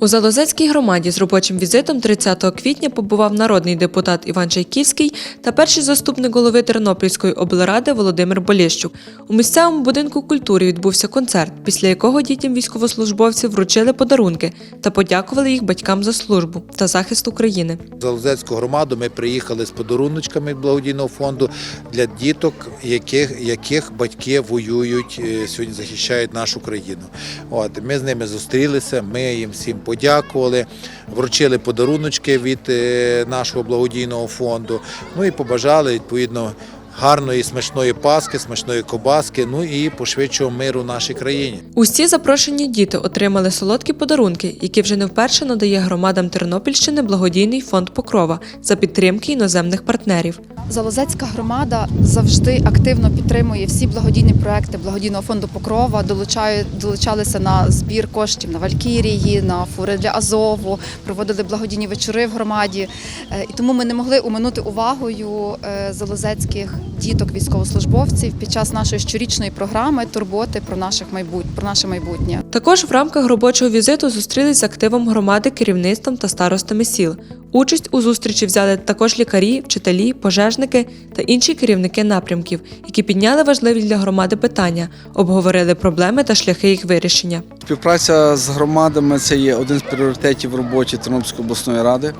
У Залозецькій громаді з робочим візитом 30 квітня побував народний депутат Іван Чайківський та перший заступник голови Тернопільської облради Володимир Болєщук. У місцевому будинку культури відбувся концерт, після якого дітям військовослужбовців вручили подарунки та подякували їх батькам за службу та захист України. В Залозецьку громаду ми приїхали з подаруночками благодійного фонду для діток, яких, яких батьки воюють е, сьогодні, захищають нашу країну. От ми з ними зустрілися. Ми їм всім подякували, вручили подаруночки від е, нашого благодійного фонду. Ну і побажали відповідно. Гарної смачної паски, смачної кобаски, ну і пошвидшого миру нашій країні. Усі запрошені діти отримали солодкі подарунки, які вже не вперше надає громадам Тернопільщини благодійний фонд Покрова за підтримки іноземних партнерів. Залозецька громада завжди активно підтримує всі благодійні проекти благодійного фонду Покрова. Долучають долучалися на збір коштів на Валькірії, на фури для Азову, проводили благодійні вечори в громаді. Е, І тому ми не могли уминути увагою е, залозецьких діток військовослужбовців під час нашої щорічної програми турботи про наших майбут... про наше майбутнє. Також в рамках робочого візиту зустрілись з активом громади, керівництвом та старостами сіл. Участь у зустрічі взяли також лікарі, вчителі, пожежники та інші керівники напрямків, які підняли важливі для громади питання, обговорили проблеми та шляхи їх вирішення. Співпраця з громадами це є один з пріоритетів в роботі Тернопільської обласної ради.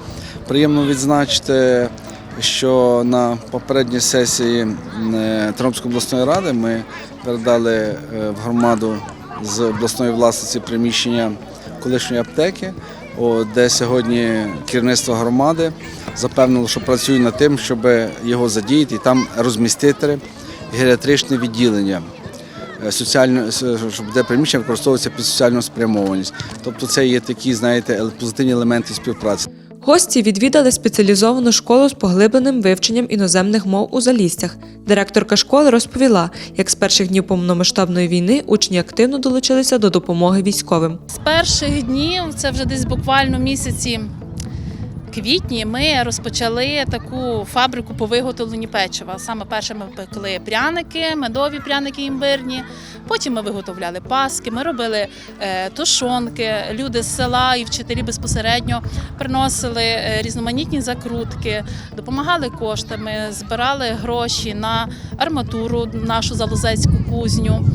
Приємно відзначити, що на попередній сесії е, Тернопільської обласної ради ми передали е, в громаду з обласної власниці приміщення колишньої аптеки, де сьогодні керівництво громади запевнило, що працює над тим, щоб його задіяти і там розмістити геріатричне відділення е, соціально, щоб де приміщення використовується під соціальну спрямованість. Тобто це є такі, знаєте, позитивні елементи співпраці. Гості відвідали спеціалізовану школу з поглибленим вивченням іноземних мов у Залістях. Директорка школи розповіла, як з перших днів повномасштабної війни учні активно долучилися до допомоги військовим. З перших днів, це вже десь буквально місяці квітні, ми розпочали таку фабрику по виготовленню печива. Саме перше ми пекли пряники, медові пряники імбирні. Потім ми виготовляли паски, ми робили е, тушонки. Люди з села і вчителі безпосередньо приносили е, різноманітні закрутки, допомагали коштами, збирали гроші на арматуру, нашу залозецьку кузню.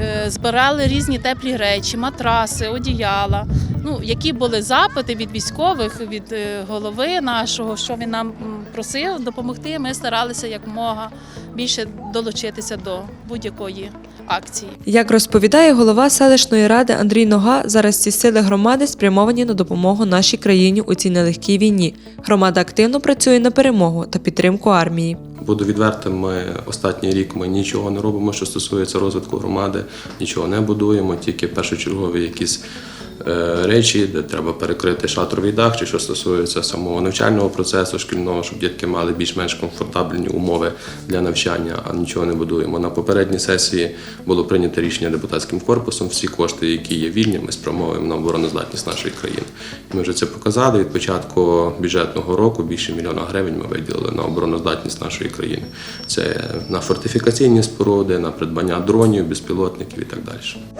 Е, збирали різні теплі речі, матраси, одіяла. Ну, які були запити від військових, від е, голови нашого, що він нам просив допомогти. Ми старалися якомога більше долучитися до будь-якої акції. Як розповідає голова селищної ради Андрій Нога, зараз ці сили громади спрямовані на допомогу нашій країні у цій нелегкій війні. Громада активно працює на перемогу та підтримку армії. Буду відвертим, ми останній рік ми нічого не робимо, що стосується розвитку громади, нічого не будуємо, тільки першочергові якісь речі, де треба перекрити шатровий дах, чи що стосується самого навчального процесу шкільного, щоб дітки мали більш-менш комфортабельні умови для навчання, а нічого не будуємо. На попередній сесії було прийнято рішення депутатським корпусом. Всі кошти, які є вільні, ми спрямовуємо на обороноздатність нашої країни. Ми вже це показали. Від початку бюджетного року більше мільйона гривень ми виділили на обороноздатність нашої країни. Це на фортифікаційні споруди, на придбання дронів, безпілотників і так далі.